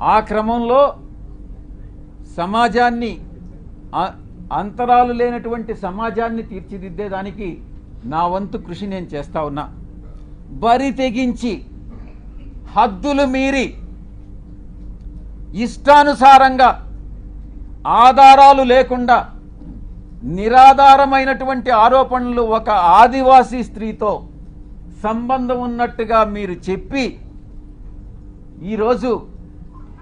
ఆ క్రమంలో సమాజాన్ని అంతరాలు లేనటువంటి సమాజాన్ని తీర్చిదిద్దేదానికి నా వంతు కృషి నేను చేస్తా ఉన్నా. బరి తెగించి హద్దులు మీరి ఇష్టానుసారంగా ఆధారాలు లేకుండా నిరాధారమైనటువంటి ఆరోపణలు ఒక ఆదివాసీ స్త్రీతో సంబంధం ఉన్నట్టుగా మీరు చెప్పి ఈరోజు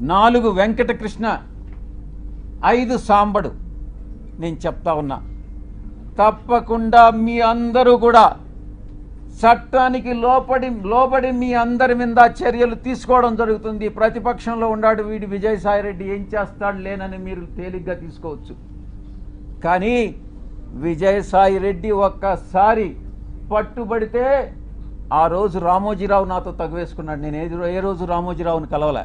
నాలుగు వెంకటకృష్ణ ఐదు సాంబడు. నేను చెప్తా ఉన్నా. తప్పకుండా మీ అందరూ కూడా చట్టానికి లోపడి లోబడి మీ అందరి మీద చర్యలు తీసుకోవడం జరుగుతుంది. ప్రతిపక్షంలో ఉన్నాడు వీడి విజయసాయి రెడ్డి ఏం చేస్తాడు లేనని మీరు తేలిగ్గా తీసుకోవచ్చు. కానీ విజయసాయి రెడ్డి ఒక్కసారి పట్టుబడితే ఆ రోజు రామోజీరావు నాతో తగవేసుకున్నాడు. నేను ఏది ఏ రోజు రామోజీరావుని కలవలే.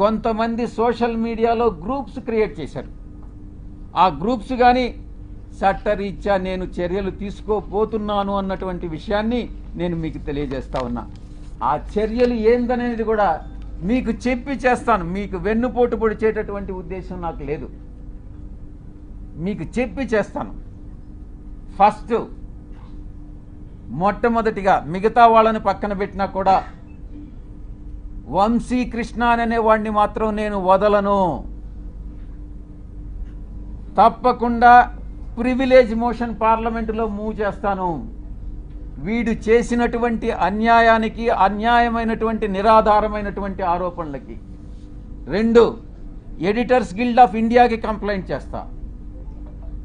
కొంతమంది సోషల్ మీడియాలో గ్రూప్స్ క్రియేట్ చేశారు. ఆ గ్రూప్స్ కానీ చట్టరీత్యా నేను చర్యలు తీసుకోపోతున్నాను అన్నటువంటి విషయాన్ని నేను మీకు తెలియజేస్తా ఉన్నా. ఆ చర్యలు ఏందనేది కూడా మీకు చెప్పి చేస్తాను. మీకు వెన్నుపోటు పొడిచేటటువంటి ఉద్దేశం నాకు లేదు. మీకు చెప్పి చేస్తాను. ఫస్ట్ మొట్టమొదటిగా మిగతా వాళ్ళని పక్కన పెట్టినా కూడా వంశీ కృష్ణ అనే వాడిని మాత్రం నేను వదలను. తప్పకుండా ప్రివిలేజ్ మోషన్ పార్లమెంటులో మూవ్ చేస్తాను. వీడు చేసినటువంటి అన్యాయానికి అన్యాయమైనటువంటి నిరాధారమైనటువంటి ఆరోపణలకి. రెండు ఎడిటర్స్ గిల్డ్ ఆఫ్ ఇండియాకి కంప్లైంట్ చేస్తా.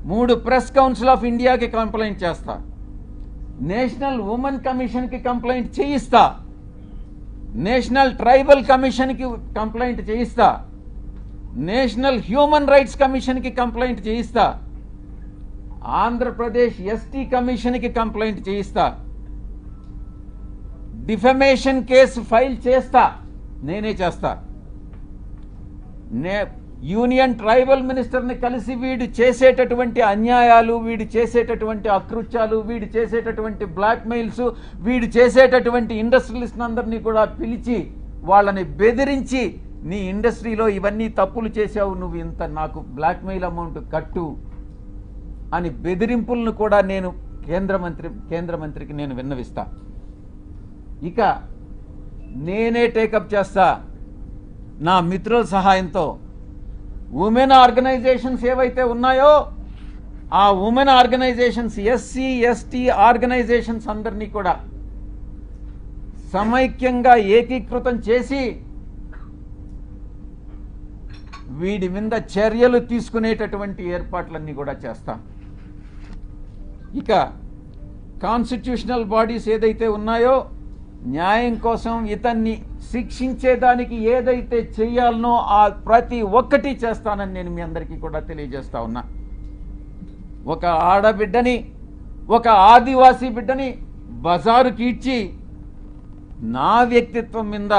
మూడు ప్రెస్ కౌన్సిల్ ఆఫ్ ఇండియాకి కంప్లైంట్ చేస్తా. నేషనల్ ఉమెన్ కమిషన్కి కంప్లైంట్ చేయిస్తా. నేషనల్ ట్రైబల్ కమిషన్కి కంప్లైంట్ చేయిస్తా. నేషనల్ హ్యూమన్ రైట్స్ కమిషన్కి కంప్లైంట్ చేయిస్తా. ఆంధ్రప్రదేశ్ ఎస్టీ కమిషన్కి కంప్లైంట్ చేయిస్తా. డిఫమేషన్ కేసు ఫైల్ చేస్తా. నేనే చేస్తా. నే యూనియన్ ట్రైబల్ మినిస్టర్ని కలిసి వీడు చేసేటటువంటి అన్యాయాలు వీడు చేసేటటువంటి అకృత్యాలు వీడు చేసేటటువంటి బ్లాక్మెయిల్స్ వీడు చేసేటటువంటి ఇండస్ట్రియలిస్ట్ అందరినీ కూడా పిలిచి వాళ్ళని బెదిరించి నీ ఇండస్ట్రీలో ఇవన్నీ తప్పులు చేసావు నువ్వు ఇంత నాకు బ్లాక్మెయిల్ అమౌంట్ కట్టు అని బెదిరింపులను కూడా నేను కేంద్ర మంత్రి కేంద్ర మంత్రికి నేను విన్నవిస్తా. ఇక నేనే టేకప్ చేస్తా. నా మిత్రుల సహాయంతో ఉమెన్ ఆర్గనైజేషన్స్ ఏవైతే ఉన్నాయో ఆ women organisations SC ST organisations అందరినీ కూడా సమైక్యంగా ఏకీకృతం చేసి వీడి మీద చర్యలు తీసుకునేటటువంటి ఏర్పాట్లన్నీ కూడా చేస్తాం. ఇక కాన్స్టిట్యూషనల్ బాడీస్ ఏదైతే ఉన్నాయో న్యాయం కోసం ఇతన్ని శిక్షించేదానికి ఏదైతే చేయాలనో ఆ ప్రతి ఒక్కటి చేస్తానని నేను మీ అందరికీ కూడా తెలియజేస్తా ఉన్నా. ఒక ఆడబిడ్డని ఒక ఆదివాసీ బిడ్డని బజారు కీడ్చి నా వ్యక్తిత్వం మీద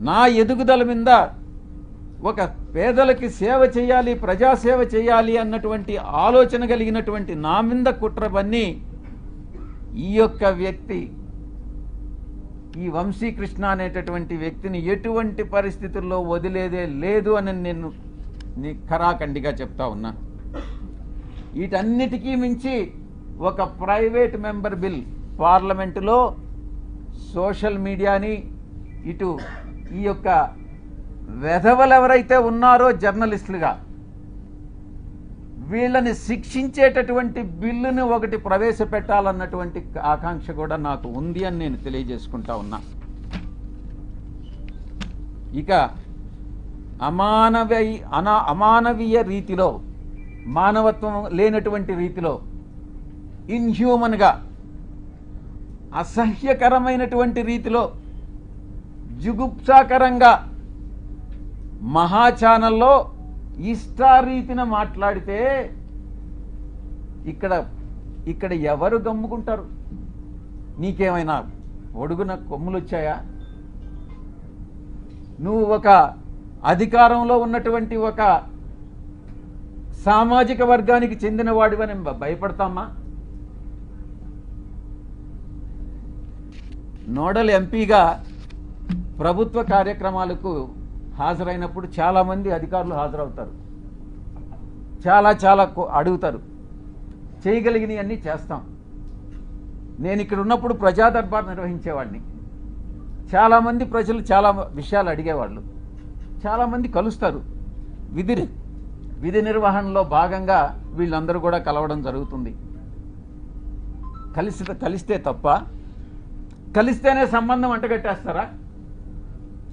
నా ఎదుగుదల మీద ఒక పేదలకి సేవ చేయాలి ప్రజాసేవ చేయాలి అన్నటువంటి ఆలోచన కలిగినటువంటి నా మీద కుట్రబన్నీ ఈ యొక్క వ్యక్తి ఈ వంశీకృష్ణ అనేటటువంటి వ్యక్తిని ఎటువంటి పరిస్థితుల్లో వదిలేదే లేదు అని నేను నీ ఖరాఖండిగా చెప్తా ఉన్నా. వీటన్నిటికీ మించి ఒక ప్రైవేట్ మెంబర్ బిల్ పార్లమెంటులో సోషల్ మీడియాని ఇటు ఈ యొక్క వెధవలు ఎవరైతే ఉన్నారో జర్నలిస్టులుగా వీళ్ళని శిక్షించేటటువంటి బిల్లును ఒకటి ప్రవేశపెట్టాలన్నటువంటి ఆకాంక్ష కూడా నాకు ఉంది అని నేను తెలియజేసుకుంటా ఉన్నా. ఇక అమానవీ అనా అమానవీయ రీతిలో మానవత్వం లేనటువంటి రీతిలో ఇన్హ్యూమన్గా అసహ్యకరమైనటువంటి రీతిలో జుగుప్సాకరంగా మహా ఛానల్లో ఇష్టారీతిన మాట్లాడితే ఇక్కడ ఇక్కడ ఎవరు గమ్ముకుంటారు? నీకేమైనా ఒడుగున కొమ్ములు వచ్చాయా నువ్వు ఒక అధికారంలో ఉన్నటువంటి ఒక సామాజిక వర్గానికి చెందిన వాడివని భయపడతామా? నోడల్ ఎంపీగా ప్రభుత్వ కార్యక్రమాలకు హాజరైనప్పుడు చాలామంది అధికారులు హాజరవుతారు. చాలా చాలా అడుగుతారు. చేయగలిగినవన్నీ చేస్తాం. నేను ఇక్కడ ఉన్నప్పుడు ప్రజా దర్బార్ నిర్వహించేవాడిని. చాలామంది ప్రజలు చాలా విషయాలు అడిగేవాళ్ళు. చాలామంది కలుస్తారు. విధి విధి నిర్వహణలో భాగంగా వీళ్ళందరూ కూడా కలవడం జరుగుతుంది. కలిసి కలిస్తే తప్ప కలిస్తేనే సంబంధం అంటగట్టేస్తారా?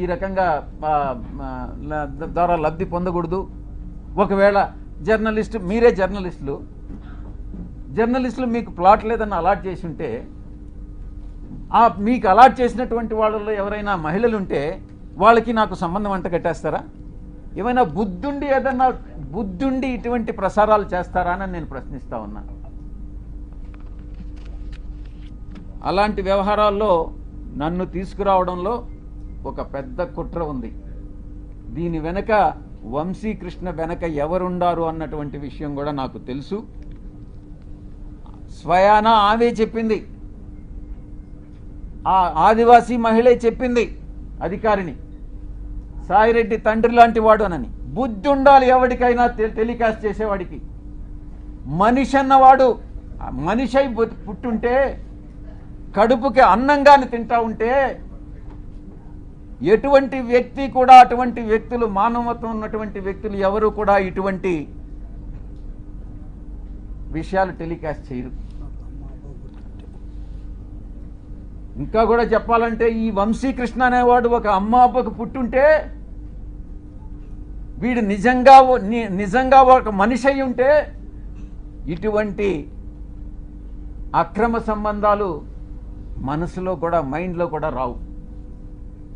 ఈ రకంగా ద్వారా లబ్ధి పొందకూడదు. ఒకవేళ జర్నలిస్ట్ మీరే జర్నలిస్టులు. జర్నలిస్టులు మీకు ప్లాట్ లేదని అలాట్ చేసి ఉంటే ఆ మీకు అలాట్ చేసినటువంటి వాళ్ళలో ఎవరైనా మహిళలు ఉంటే వాళ్ళకి నాకు సంబంధం అంట కట్టేస్తారా? ఏమైనా బుద్ధుండి ఏదన్నా బుద్ధుండి ఇటువంటి ప్రసారాలు చేస్తారా అని నేను ప్రశ్నిస్తా ఉన్నా. అలాంటి వ్యవహారాల్లో నన్ను తీసుకురావడంలో ఒక పెద్ద కుట్ర ఉంది. దీని వెనక వంశీకృష్ణ వెనక ఎవరుండారు అన్నటువంటి విషయం కూడా నాకు తెలుసు. స్వయాన ఆమె చెప్పింది. ఆ ఆదివాసీ మహిళే చెప్పింది అధికారిని. సాయిరెడ్డి తండ్రి లాంటి వాడు అనని. బుద్ధి ఉండాలి ఎవరికైనా టెలికాస్ట్ చేసేవాడికి. మనిషి అన్నవాడు మనిషి పుట్టుంటే కడుపుకి అన్నంగాని తింటా ఉంటే ఎటువంటి వ్యక్తి కూడా అటువంటి వ్యక్తులు మానవత్వం ఉన్నటువంటి వ్యక్తులు ఎవరు కూడా ఇటువంటి విషయాలు టెలికాస్ట్ చేయరు. ఇంకా కూడా చెప్పాలంటే ఈ వంశీకృష్ణ అనేవాడు ఒక అమ్మ అబ్బకు పుట్టుంటే వీడు నిజంగా ని- నిజంగా ఒక మనిషి అయి ఉంటే ఇటువంటి అక్రమ సంబంధాలు మనసులో కూడా మైండ్లో కూడా రావు.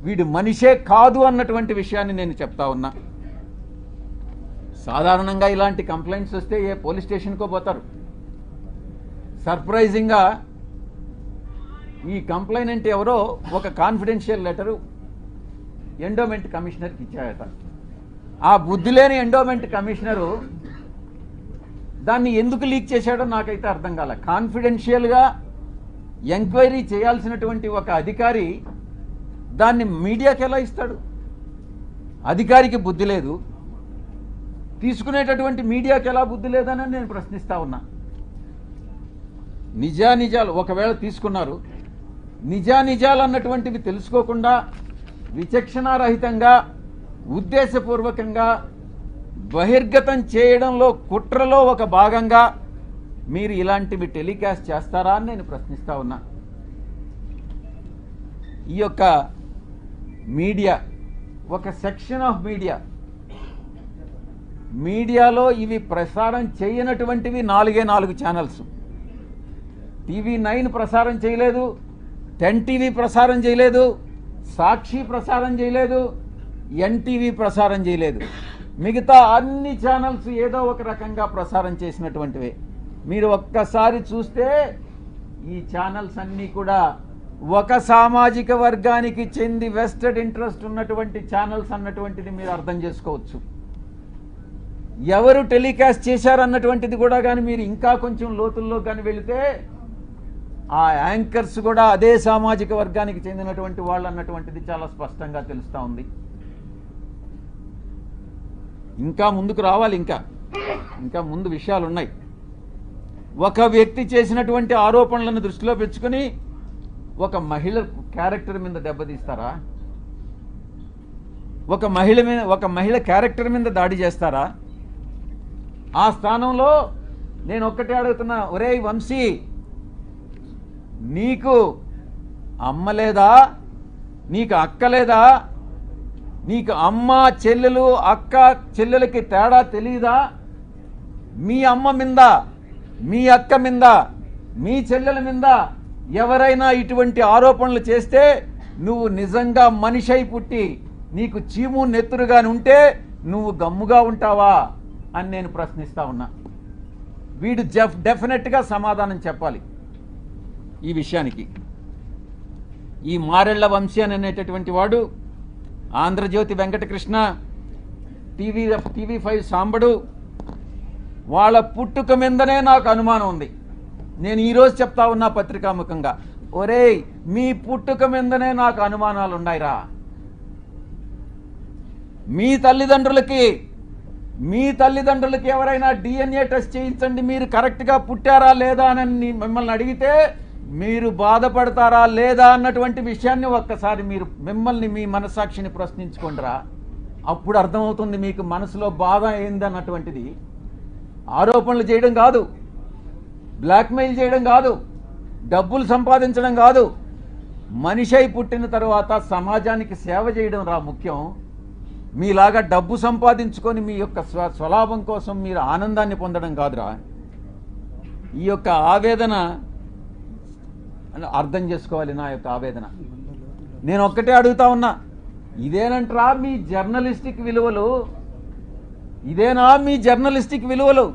వీడు మనిషే కాదు అన్నటువంటి విషయాన్ని నేను చెప్తా ఉన్నా. సాధారణంగా ఇలాంటి కంప్లైంట్స్ వస్తే ఏ పోలీస్ స్టేషన్కో పోతారు. సర్ప్రైజింగ్గా ఈ కంప్లైనెంట్ ఎవరో ఒక కాన్ఫిడెన్షియల్ లెటరు ఎండోమెంట్ కమిషనర్కి ఇచ్చాయట. ఆ బుద్ధి లేని ఎండోమెంట్ కమిషనరు దాన్ని ఎందుకు లీక్ చేశాడో నాకైతే అర్థం కాల. కాన్ఫిడెన్షియల్గా ఎంక్వైరీ చేయాల్సినటువంటి ఒక అధికారి దాన్ని మీడియాకి ఎలా ఇస్తాడు? అధికారికి బుద్ధి లేదు. తీసుకునేటటువంటి మీడియాకి ఎలా బుద్ధి లేదని నేను ప్రశ్నిస్తా ఉన్నా. నిజానిజాలు ఒకవేళ తీసుకున్నారు నిజానిజాలు అన్నటువంటివి తెలుసుకోకుండా విచక్షణారహితంగా ఉద్దేశపూర్వకంగా బహిర్గతం చేయడంలో కుట్రలో ఒక భాగంగా మీరు ఇలాంటివి టెలికాస్ట్ చేస్తారా అని నేను ప్రశ్నిస్తా ఉన్నా. ఈ యొక్క మీడియా ఒక సెక్షన్ ఆఫ్ మీడియా. మీడియాలో ఇవి ప్రసారం చేయనటువంటివి నాలుగే నాలుగు ఛానల్స్. టీవీ నైన్ ప్రసారం చేయలేదు టెన్ టీవీ ప్రసారం చేయలేదు సాక్షి ప్రసారం చేయలేదు ఎన్టీవీ ప్రసారం చేయలేదు. మిగతా అన్ని ఛానల్స్ ఏదో ఒక రకంగా ప్రసారం చేసినటువంటివే. మీరు ఒక్కసారి చూస్తే ఈ ఛానల్స్ అన్నీ కూడా ఒక సామాజిక వర్గానికి చెంది వెస్టెడ్ ఇంట్రెస్ట్ ఉన్నటువంటి ఛానల్స్ అన్నటువంటిది మీరు అర్థం చేసుకోవచ్చు. ఎవరు టెలికాస్ట్ చేశారన్నటువంటిది కూడా కానీ మీరు ఇంకా కొంచెం లోతుల్లో కానీ వెళితే ఆ యాంకర్స్ కూడా అదే సామాజిక వర్గానికి చెందినటువంటి వాళ్ళు అన్నటువంటిది చాలా స్పష్టంగా తెలుస్తూ ఉంది. ఇంకా ముందుకు రావాలి ఇంకా. ఇంకా ముందు విషయాలు ఉన్నాయి ఒక వ్యక్తి చేసినటువంటి ఆరోపణలను దృష్టిలో పెంచుకొని ఒక మహిళ క్యారెక్టర్ మీద దెబ్బతీస్తారా? ఒక మహిళ మీద ఒక మహిళ క్యారెక్టర్ మీద దాడి చేస్తారా? ఆ స్థానంలో నేను ఒక్కటే అడుగుతున్నా ఒరే వంశీ నీకు అమ్మ లేదా? నీకు అక్క లేదా? నీకు అమ్మ చెల్లెలు అక్క చెల్లెలకి తేడా తెలియదా మీ అమ్మ మింద మీ అక్క మింద మీ చెల్లెల మింద ఎవరైనా ఇటువంటి ఆరోపణలు చేస్తే నువ్వు నిజంగా మనిషి పుట్టి నీకు చీము నెత్తురుగాని ఉంటే నువ్వు గమ్ముగా ఉంటావా అని నేను ప్రశ్నిస్తా ఉన్నా. వీడు జఫ్ డెఫినెట్గా సమాధానం చెప్పాలి ఈ విషయానికి. ఈ మారెళ్ళ వంశీ అని అనేటటువంటి వాడు Andhrajyothi Venkatakrishna TV TV five Sambadu వాళ్ళ పుట్టుక మీదనే నాకు అనుమానం ఉంది. నేను ఈరోజు చెప్తా ఉన్నా పత్రికాముఖంగా. ఒరేయ్ మీ పుట్టుక మీదనే నాకు అనుమానాలు ఉన్నాయిరా మీ తల్లిదండ్రులకి మీ తల్లిదండ్రులకి ఎవరైనా డిఎన్ఏ టెస్ట్ చేయించండి మీరు కరెక్ట్గా పుట్టారా లేదా అని మిమ్మల్ని అడిగితే మీరు బాధపడతారా లేదా అన్నటువంటి విషయాన్ని ఒక్కసారి మీరు మిమ్మల్ని మీ మనసాక్షిని ప్రశ్నించుకోండిరా. అప్పుడు అర్థమవుతుంది మీకు మనసులో బాధ ఏంది అన్నటువంటిది ఆరోపణలు చేయడం కాదు. బ్లాక్మెయిల్ చేయడం కాదు డబ్బులు సంపాదించడం కాదు. మనిషి అయి పుట్టిన తర్వాత సమాజానికి సేవ చేయడం రా ముఖ్యం. మీలాగా డబ్బు సంపాదించుకొని మీ యొక్క స్వ స్వలాభం కోసం మీరు ఆనందాన్ని పొందడం కాదురా. ఈ యొక్క ఆవేదన అర్థం చేసుకోవాలి నా యొక్క ఆవేదన. నేను ఒక్కటే అడుగుతా ఉన్నా ఇదేనంటరా మీ జర్నలిస్టిక్ విలువలు? ఇదేనా మీ జర్నలిస్టిక్ విలువలు?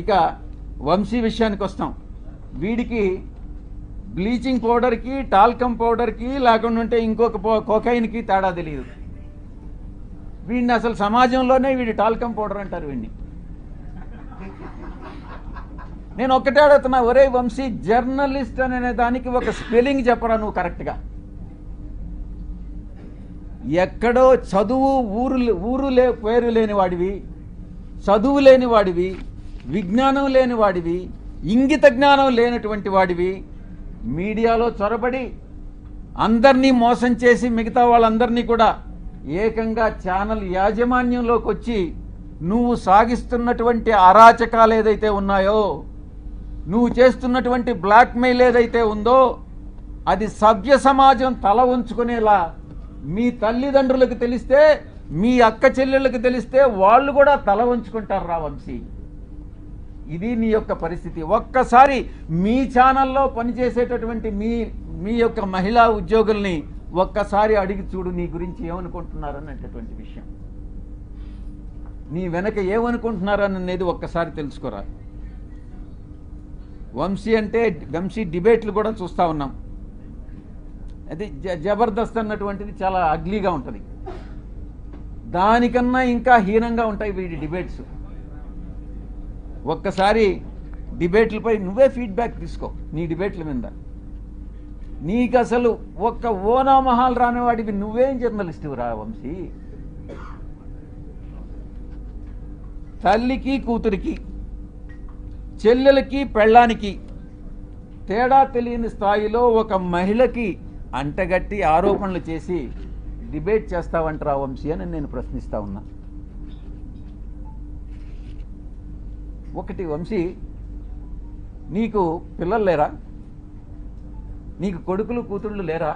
ఇక వంశీ విషయానికి వస్తాం. వీడికి బ్లీచింగ్ పౌడర్కి టాల్కమ్ పౌడర్కి లేకుండా ఉంటే ఇంకొక కోకైన్కి తేడా తెలియదు వీడిని అసలు సమాజంలోనే వీడి టాల్కమ్ పౌడర్ అంటారు వీడిని. నేను ఒక్కటే అడుగుతున్నా ఒరే వంశీ జర్నలిస్ట్ అనే దానికి ఒక స్పెల్లింగ్ చెప్పరా నువ్వు కరెక్ట్గా? ఎక్కడో చదువు ఊరు ఊరు లే పేరు లేని వాడివి చదువు లేని వాడివి విజ్ఞానం లేని వాడివి ఇంగిత జ్ఞానం లేనటువంటి వాడివి. మీడియాలో చొరబడి అందరినీ మోసం చేసి మిగతా వాళ్ళందరినీ కూడా ఏకంగా ఛానల్ యాజమాన్యంలోకి వచ్చి నువ్వు సాగిస్తున్నటువంటి అరాచకాలు ఏదైతే ఉన్నాయో నువ్వు చేస్తున్నటువంటి బ్లాక్మెయిల్ ఏదైతే ఉందో అది సభ్య సమాజం తల ఉంచుకునేలా మీ తల్లిదండ్రులకు తెలిస్తే మీ అక్క చెల్లెళ్ళకి తెలిస్తే వాళ్ళు కూడా తల ఉంచుకుంటారు రా వంశీ. ఇది నీ యొక్క పరిస్థితి. ఒక్కసారి మీ ఛానల్లో పనిచేసేటటువంటి మీ మీ యొక్క మహిళా ఉద్యోగుల్ని ఒక్కసారి అడిగి చూడు నీ గురించి ఏమనుకుంటున్నారు అనేటటువంటి విషయం. నీ వెనక ఏమనుకుంటున్నారని అనేది ఒక్కసారి తెలుసుకోరా? వంశీ అంటే వంశీ డిబేట్లు కూడా చూస్తూ ఉన్నాం. అది జ జబర్దస్త్ అన్నటువంటిది చాలా అగ్లీగా ఉంటుంది. దానికన్నా ఇంకా హీనంగా ఉంటాయి వీడి డిబేట్స్. ఒక్కసారి డిబేట్లపై నువ్వే ఫీడ్బ్యాక్ తీసుకో నీ డిబేట్ల మీద. నీకు అసలు ఒక్క ఓనామహాలు రానివాడివి నువ్వేం జర్నలిస్ట్ రా వంశీ? తల్లికి కూతురికి చెల్లెలకి పెళ్ళానికి తేడా తెలియని స్థాయిలో ఒక మహిళకి అంటగట్టి ఆరోపణలు చేసి డిబేట్ చేస్తావంటరా వంశీ అని నేను ప్రశ్నిస్తా ఉన్నా. ఒకటి వంశీ నీకు పిల్లలు లేరా? నీకు కొడుకులు కూతుళ్ళు లేరా?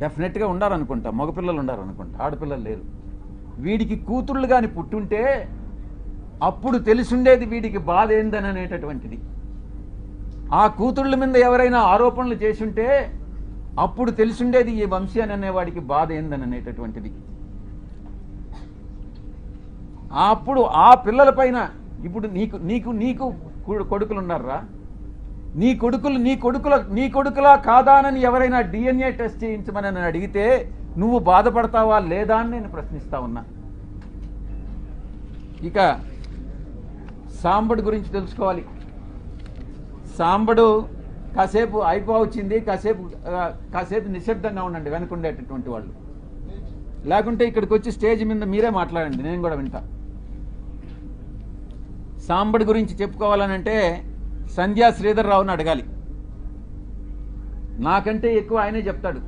డెఫినెట్గా ఉండాలనుకుంటా మగపిల్లలు ఉండాలనుకుంటా ఆడపిల్లలు లేరు. వీడికి కూతుళ్ళు కానీ పుట్టుంటే అప్పుడు తెలిసుండేది వీడికి బాధ ఏందని అనేటటువంటిది. ఆ కూతుళ్ళ మీద ఎవరైనా ఆరోపణలు చేసుంటే అప్పుడు తెలిసుండేది ఈ వంశీ అని అనేవాడికి బాధ ఏందని అనేటటువంటిది. అప్పుడు ఆ పిల్లల పైన ఇప్పుడు నీకు నీకు నీకు కొడుకులు ఉన్నారా నీ కొడుకులు నీ కొడుకుల నీ కొడుకులా కాదానని ఎవరైనా డిఎన్ఏ టెస్ట్ చేయించమని నన్ను అడిగితే నువ్వు బాధపడతావా లేదా అని నేను ప్రశ్నిస్తా ఉన్నా. ఇక సాంబడు గురించి తెలుసుకోవాలి. సాంబడు కాసేపు అయిపో వచ్చింది కాసేపు కాసేపు నిశ్శబ్దంగా ఉండండి వెనుకుండేటటువంటి వాళ్ళు. లేకుంటే ఇక్కడికి వచ్చి స్టేజ్ మీద మీరే మాట్లాడండి నేను కూడా వింటాను సాంబడి గురించి చెప్పుకోవాలనంటే సంధ్యా శ్రీధర్ రావుని అడగాలి. నాకంటే ఎక్కువ ఆయనే చెప్తాడు.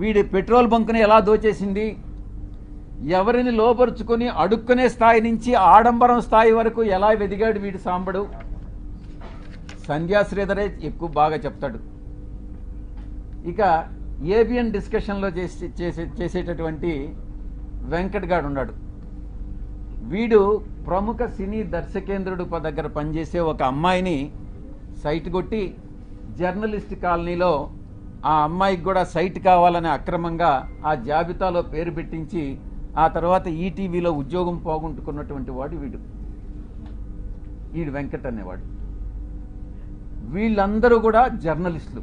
వీడి పెట్రోల్ బంక్ని ఎలా దోచేసింది? ఎవరిని లోపరుచుకొని అడుక్కునే స్థాయి నుంచి ఆడంబరం స్థాయి వరకు ఎలా వెదిగాడు వీడి సాంబడు? సంధ్యా శ్రీధరే ఎక్కువ బాగా చెప్తాడు. ఇక ఏబిఎన్ డిస్కషన్లో చేసి చేసే చేసేటటువంటి వెంకట్ గాడు ఉన్నాడు వీడు ప్రముఖ సినీ దర్శకేంద్రుడు దగ్గర పనిచేసే ఒక అమ్మాయిని సైట్ కొట్టి జర్నలిస్ట్ కాలనీలో ఆ అమ్మాయికి కూడా సైట్ కావాలని అక్రమంగా ఆ జాబితాలో పేరు పెట్టించి ఆ తర్వాత ఈటీవీలో ఉద్యోగం పోగొట్టుకున్నటువంటి వాడు వీడు. వీడు వెంకట్ అనేవాడు. వీళ్ళందరూ కూడా జర్నలిస్టులు.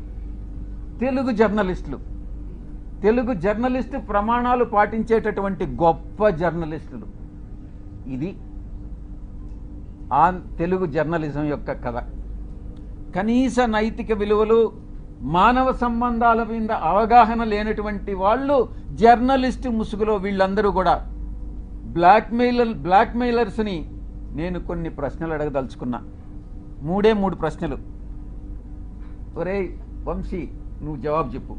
తెలుగు జర్నలిస్టులు. తెలుగు జర్నలిస్టు ప్రమాణాలు పాటించేటటువంటి గొప్ప జర్నలిస్టులు. ఇది ఆన్ తెలుగు జర్నలిజం యొక్క కథ. కనీస నైతిక విలువలు మానవ సంబంధాల మీద అవగాహన లేనటువంటి వాళ్ళు జర్నలిస్ట్ ముసుగులో వీళ్ళందరూ కూడా బ్లాక్మెయిలర్ బ్లాక్మెయిలర్స్ని నేను కొన్ని ప్రశ్నలు అడగదలుచుకున్నా. మూడే మూడు ప్రశ్నలు. ఒరే వంశీ నువ్వు జవాబు చెప్పు.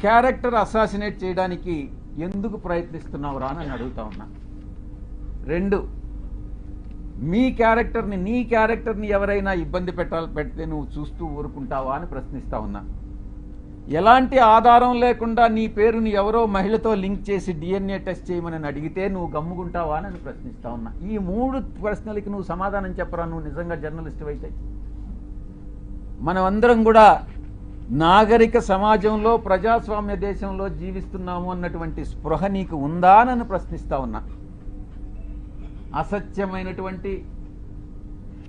క్యారెక్టర్ అసాసినేట్ చేయడానికి ఎందుకు ప్రయత్నిస్తున్నావు రా అని అడుగుతా ఉన్నా. రెండు మీ క్యారెక్టర్ని నీ క్యారెక్టర్ని ఎవరైనా ఇబ్బంది పెట్టాలి పెడితే నువ్వు చూస్తూ ఊరుకుంటావా అని ప్రశ్నిస్తా ఉన్నా. ఎలాంటి ఆధారం లేకుండా నీ పేరుని ఎవరో మహిళతో లింక్ చేసి డిఎన్ఏ టెస్ట్ చేయమని అడిగితే నువ్వు గమ్ముకుంటావా అని ప్రశ్నిస్తా ఉన్నా. ఈ మూడు ప్రశ్నలకి నువ్వు సమాధానం చెప్పరా? నువ్వు నిజంగా జర్నలిస్ట్ అయితే. మనమందరం కూడా నాగరిక సమాజంలో ప్రజాస్వామ్య దేశంలో జీవిస్తున్నాము అన్నటువంటి స్పృహ నీకు ఉందా అని ప్రశ్నిస్తా ఉన్నా. అసత్యమైనటువంటి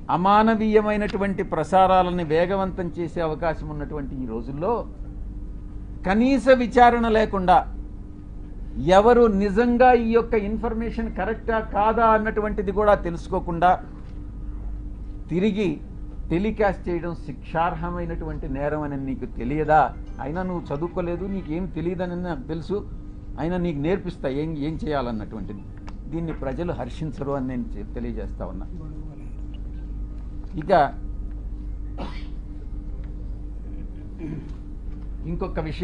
అమానవీయమైనటువంటి ప్రసారాలని వేగవంతం చేసే అవకాశం ఉన్నటువంటి ఈ రోజుల్లో కనీస విచారణ లేకుండా ఎవరు నిజంగా ఈ యొక్క ఇన్ఫర్మేషన్ కరెక్టా కాదా అన్నటువంటిది కూడా తెలుసుకోకుండా తిరిగి టెలికాస్ట్ చేయడం శిక్షార్హమైనటువంటి నేరం అని నీకు తెలియదా? అయినా నువ్వు చదువుకోలేదు నీకేం తెలియదని నాకు తెలుసు. అయినా నీకు నేర్పిస్తా ఏం ఏం చేయాలన్నటువంటిది. దీన్ని ప్రజలు హర్షించరు అని నేను తెలియజేస్తా ఉన్నా. ఇక ఇంకొక విషయం